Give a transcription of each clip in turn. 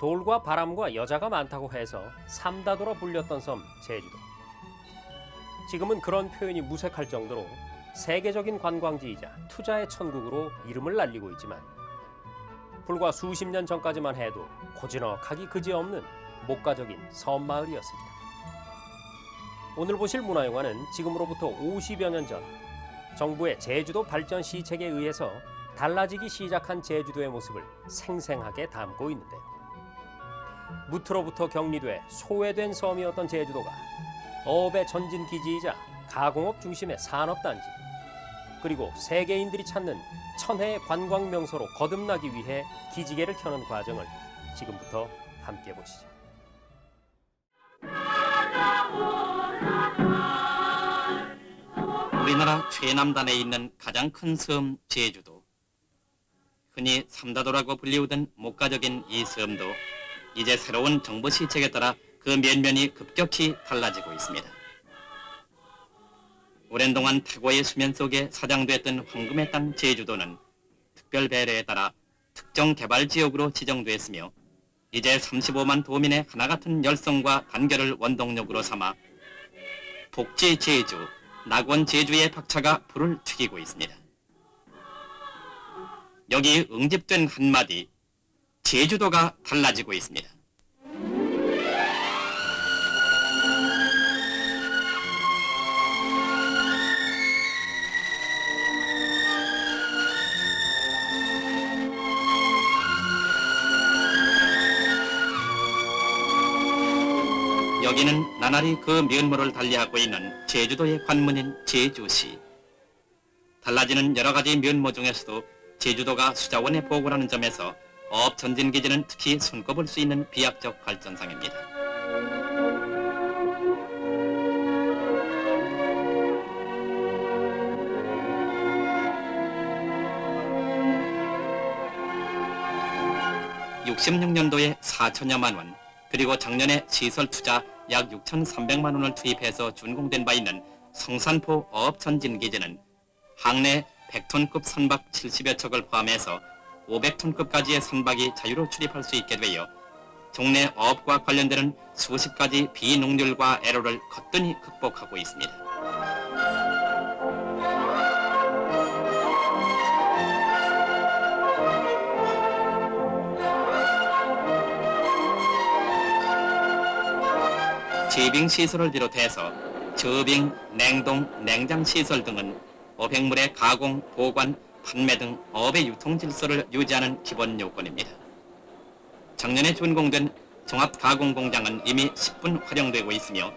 돌과 바람과 여자가 많다고 해서 삼다도라 불렸던 섬 제주도. 지금은 그런 표현이 무색할 정도로 세계적인 관광지이자 투자의 천국으로 이름을 날리고 있지만 불과 수십 년 전까지만 해도 고즈넉하기 그지없는 목가적인 섬 마을이었습니다. 오늘 보실 문화영화는 지금으로부터 50여 년 전 정부의 제주도 발전 시책에 의해서 달라지기 시작한 제주도의 모습을 생생하게 담고 있는데요. 무트로부터 격리돼 소외된 섬이었던 제주도가 어업의 전진 기지이자 가공업 중심의 산업단지 그리고 세계인들이 찾는 천혜의 관광 명소로 거듭나기 위해 기지개를 켜는 과정을 지금부터 함께 보시죠. 우리나라 최남단에 있는 가장 큰 섬 제주도. 흔히 삼다도라고 불리우던 목가적인 이 섬도 이제 새로운 정부 시책에 따라 그 면면이 급격히 달라지고 있습니다. 오랜 동안 태고의 수면 속에 사장됐던 황금의 땅 제주도는 특별 배려에 따라 특정 개발 지역으로 지정됐으며 이제 35만 도민의 하나 같은 열성과 단결을 원동력으로 삼아 복지 제주, 낙원 제주의 박차가 불을 튀기고 있습니다. 여기 응집된 한마디, 제주도가 달라지고 있습니다. 여기는 나날이 그 면모를 달리하고 있는 제주도의 관문인 제주시. 달라지는 여러 가지 면모 중에서도 제주도가 수자원에 보고라는 점에서 어업 전진 기지는 특히 손꼽을 수 있는 비약적 발전상입니다. (66년도에) 4천여만 원 그리고 작년에 시설 투자 약 6,300만 원을 투입해서 준공된 바 있는 성산포 어업전진기지는 항내 100톤급 선박 70여 척을 포함해서 500톤급까지의 선박이 자유로 출입할 수 있게 되어 종래 어업과 관련되는 수십 가지 비농률과 애로를 거뜬히 극복하고 있습니다. 제빙 시설을 비롯해서 저빙, 냉동, 냉장 시설 등은 어획물의 가공, 보관, 판매 등 어업의 유통 질서를 유지하는 기본 요건입니다. 작년에 준공된 종합 가공 공장은 이미 10분 활용되고 있으며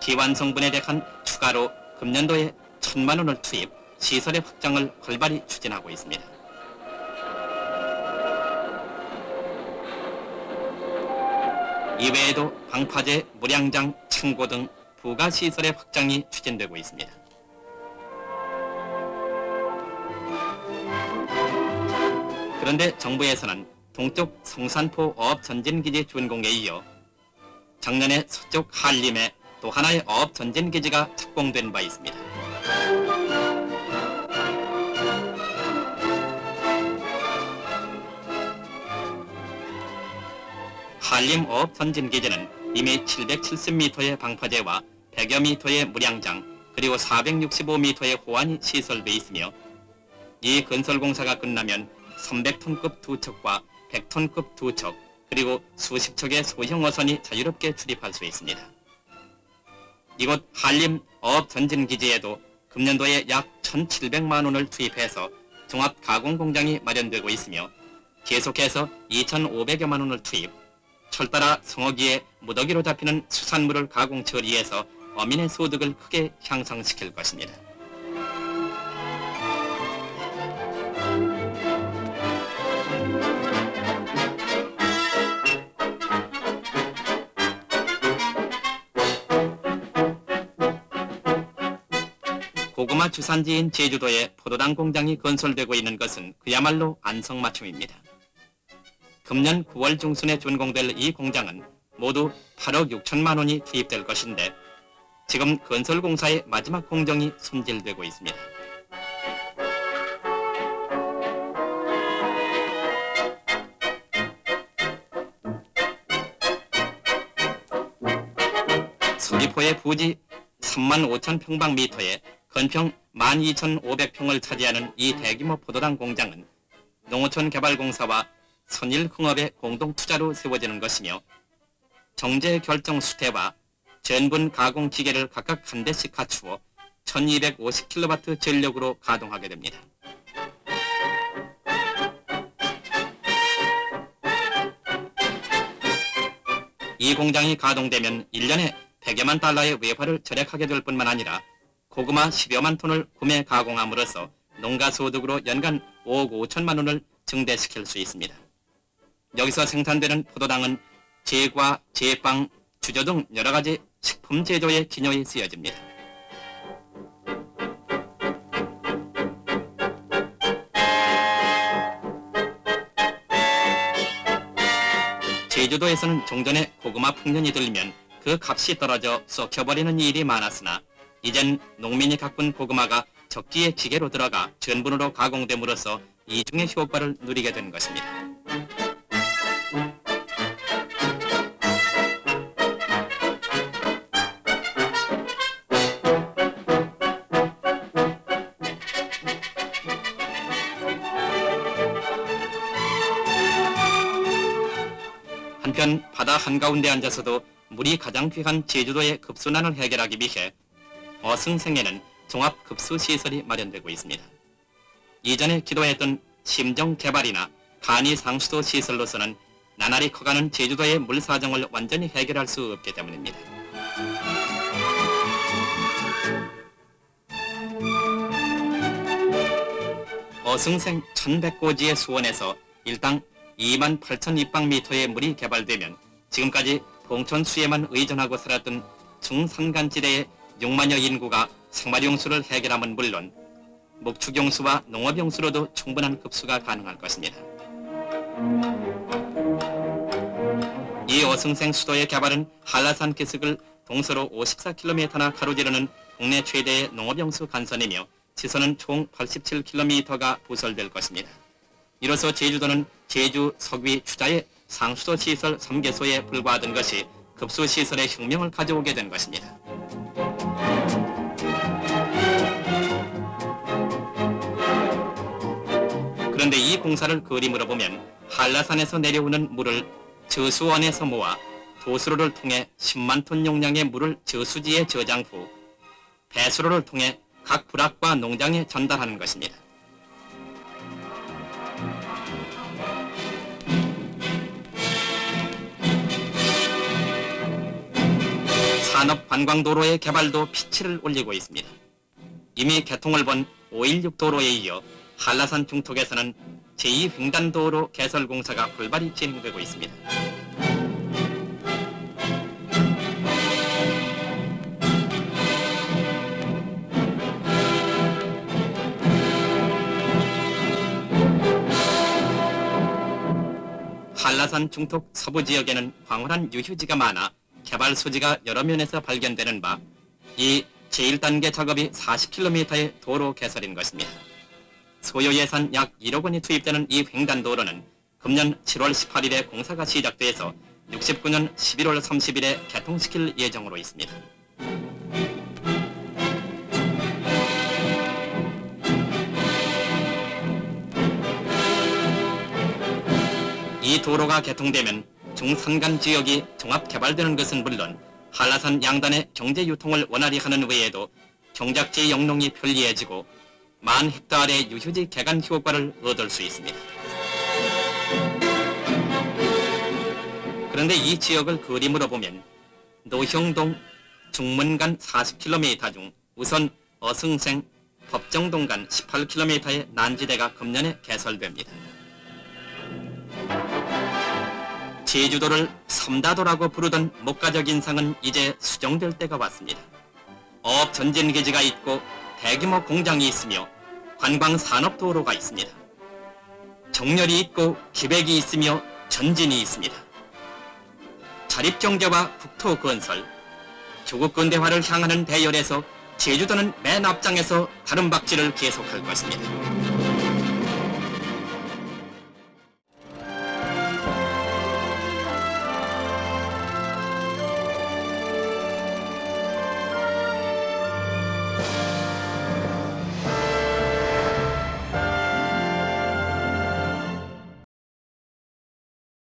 기완 성분에 대한 추가로 금년도에 천만 원을 투입, 시설의 확장을 활발히 추진하고 있습니다. 이외에도 방파제, 물양장, 창고 등 부가 시설의 확장이 추진되고 있습니다. 그런데 정부에서는 동쪽 성산포 어업 전진기지 준공에 이어 작년에 서쪽 한림에 또 하나의 어업 전진기지가 착공된 바 있습니다. 한림 어업 전진기지는 이미 770m의 방파제와 100여 미터의 물양장 그리고 465m의 호환이 시설돼 있으며 이 건설 공사가 끝나면 300톤급 두 척과 100톤급 두 척, 그리고 수십 척의 소형 어선이 자유롭게 출입할 수 있습니다. 이곳 한림 어업 전진 기지에도 금년도에 약 1,700만 원을 투입해서 종합 가공 공장이 마련되고 있으며 계속해서 2,500여만 원을 투입, 철따라 성어기에 무더기로 잡히는 수산물을 가공 처리해서 어민의 소득을 크게 향상시킬 것입니다. 주산지인 제주도에 포도당 공장이 건설되고 있는 것은 그야말로 안성맞춤입니다. 금년 9월 중순에 준공될 이 공장은 모두 8억 6천만 원이 투입될 것인데 지금 건설공사의 마지막 공정이 손질되고 있습니다. 서귀포의 부지 3만 5천 평방미터에 건평 12,500평을 차지하는 이 대규모 포도당 공장은 농어촌 개발공사와 선일흥업의 공동 투자로 세워지는 것이며 정제 결정 수태와 전분 가공 기계를 각각 한 대씩 갖추어 1250kW 전력으로 가동하게 됩니다. 이 공장이 가동되면 1년에 100여만 달러의 외화를 절약하게 될 뿐만 아니라 고구마 10여만 톤을 구매 가공함으로써 농가 소득으로 연간 5억 5천만 원을 증대시킬 수 있습니다. 여기서 생산되는 포도당은 제과, 제빵, 주조 등 여러 가지 식품 제조의 기녀에 쓰여집니다. 제주도에서는 종전에 고구마 풍년이 들면 그 값이 떨어져 썩혀버리는 일이 많았으나 이젠 농민이 가꾼 고구마가 적기에 기계로 들어가 전분으로 가공됨으로써 이중의 효과를 누리게 된 것입니다. 한편 바다 한가운데 앉아서도 물이 가장 귀한 제주도의 급순환을 해결하기 위해 어승생에는 종합 급수 시설이 마련되고 있습니다. 이전에 기도했던 심정 개발이나 간이 상수도 시설로서는 나날이 커가는 제주도의 물 사정을 완전히 해결할 수 없기 때문입니다. 어승생 1100고지의 수원에서 일당 2만 8천 입방미터의 물이 개발되면 지금까지 봉천 수에만 의존하고 살았던 중산간지대의 6만여 인구가 생활용수를 해결함은 물론 목축용수와 농업용수로도 충분한 급수가 가능할 것입니다. 이 어승생 수도의 개발은 한라산 기슭을 동서로 54km나 가로지르는 국내 최대의 농업용수 간선이며 시선은 총 87km가 부설될 것입니다. 이로써 제주도는 제주, 석위, 추자의 상수도 시설 3개소에 불과하던 것이 급수 시설의 혁명을 가져오게 된 것입니다. 그런데 이 공사를 그림으로 보면 한라산에서 내려오는 물을 저수원에서 모아 도수로를 통해 10만 톤 용량의 물을 저수지에 저장 후 배수로를 통해 각 부락과 농장에 전달하는 것입니다. 산업 관광도로의 개발도 피치를 올리고 있습니다. 이미 개통을 본 516 도로에 이어 한라산 중턱에서는 제2횡단도로 개설 공사가 활발히 진행되고 있습니다. 한라산 중턱 서부 지역에는 황홀한 유휴지가 많아 개발 소지가 여러 면에서 발견되는 바 이 제1단계 작업이 40km의 도로 개설인 것입니다. 소요 예산 약 1억 원이 투입되는 이 횡단도로는 금년 7월 18일에 공사가 시작돼서 69년 11월 30일에 개통시킬 예정으로 있습니다. 이 도로가 개통되면 중산간 지역이 종합 개발되는 것은 물론 한라산 양단의 경제 유통을 원활히 하는 외에도 경작지 영농이 편리해지고 만 헥타르의 유휴지 개간 효과를 얻을 수 있습니다. 그런데 이 지역을 그림으로 보면 노형동, 중문간 40km 중 우선 어승생, 법정동 간 18km의 난지대가 금년에 개설됩니다. 제주도를 섬다도라고 부르던 목가적 인상은 이제 수정될 때가 왔습니다. 어업 전진 기지가 있고 대규모 공장이 있으며 관광 산업 도로가 있습니다. 정렬이 있고 기백이 있으며 전진이 있습니다. 자립 경제와 국토 건설, 조국 근대화를 향하는 대열에서 제주도는 맨 앞장에서 다른 박질을 계속할 것입니다.